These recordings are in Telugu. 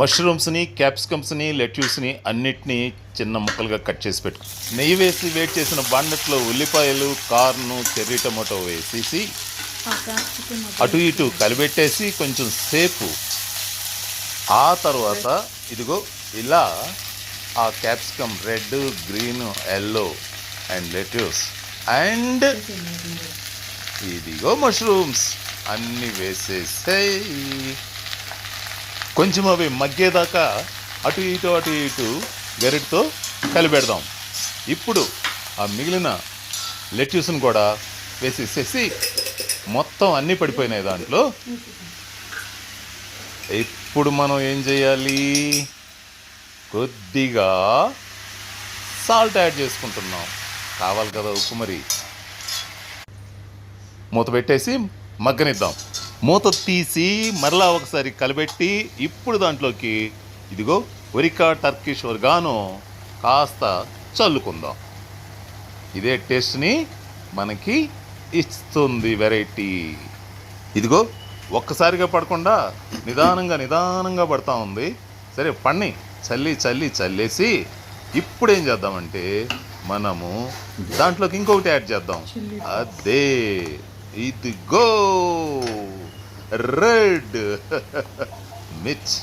మష్రూమ్స్ని క్యాప్సికమ్స్ని లెట్యూస్ని అన్నిటినీ చిన్న ముక్కలుగా కట్ చేసి పెట్టు. నెయ్యి వేసి వేడి చేసిన బండట్లో ఉల్లిపాయలు కార్ను చెర్రీ టమాటో వేసేసి అటు ఇటు కలిపెట్టేసి కొంచెం సేపు ఆ తర్వాత ఇదిగో ఇలా ఆ capsicum red green yellow and lettuce and ఇదిగో మష్రూమ్స్. అన్నీ వేసేసాయి. కొంచెం అవి మగ్గేదాకా అటు ఇటు అటు ఇటు గరిటితో కలిపెడదాం. ఇప్పుడు ఆ మిగిలిన లెట్యూస్ని కూడా వేసేసేసి మొత్తం అన్నీ పడిపోయినాయి దాంట్లో. ఇప్పుడు మనం ఏం చేయాలి? కొద్దిగా సాల్ట్ యాడ్ చేసుకుంటున్నాం. కావాలి కదా ఉప్పు మరి. మూత పెట్టేసి మగ్గనిద్దాం. మూత తీసి మరలా ఒకసారి కలిపెట్టి ఇప్పుడు దాంట్లోకి ఇదిగో ఒరికా టర్కిష్ ఒరిగానో కాస్త చల్లుకుందాం. ఇదే టేస్ట్ని మనకి ఇస్తుంది వెరైటీ. ఇదిగో ఒక్కసారిగా పడకుండా నిదానంగా నిదానంగా పడతా ఉంది. సరే పన్ని. చల్లి చల్లి చల్లేసి ఇప్పుడు ఏం చేద్దామంటే మనము దాంట్లోకి ఇంకొకటి యాడ్ చేద్దాం. అదే. ఇదిగో. రెడ్. మిర్చ్.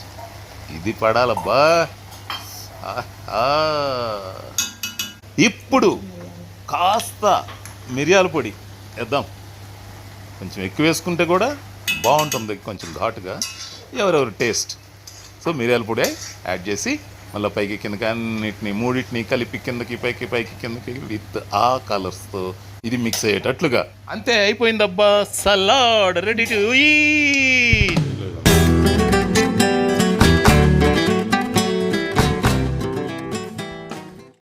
ఇది పడాలబ్బా. ఇప్పుడు కాస్త మిరియాల పొడి వేద్దాం. కొంచెం ఎక్కువ వేసుకుంటే కూడా బాగుంటుంది. కొంచెం ఘాటుగా. ఎవరెవరు టేస్ట్. సో మిరియాల పొడి యాడ్ చేసి మళ్ళీ పైకి కిందకి అన్నిటిని మూడింటిని కలిపి కిందకి పైకి పైకి కిందకి విత్ ఆ కలర్స్తో ఇది మిక్స్ అయ్యేటట్లుగా. అంతే అయిపోయిందబ్బా. సలాడ్ రెడీ టు ఈ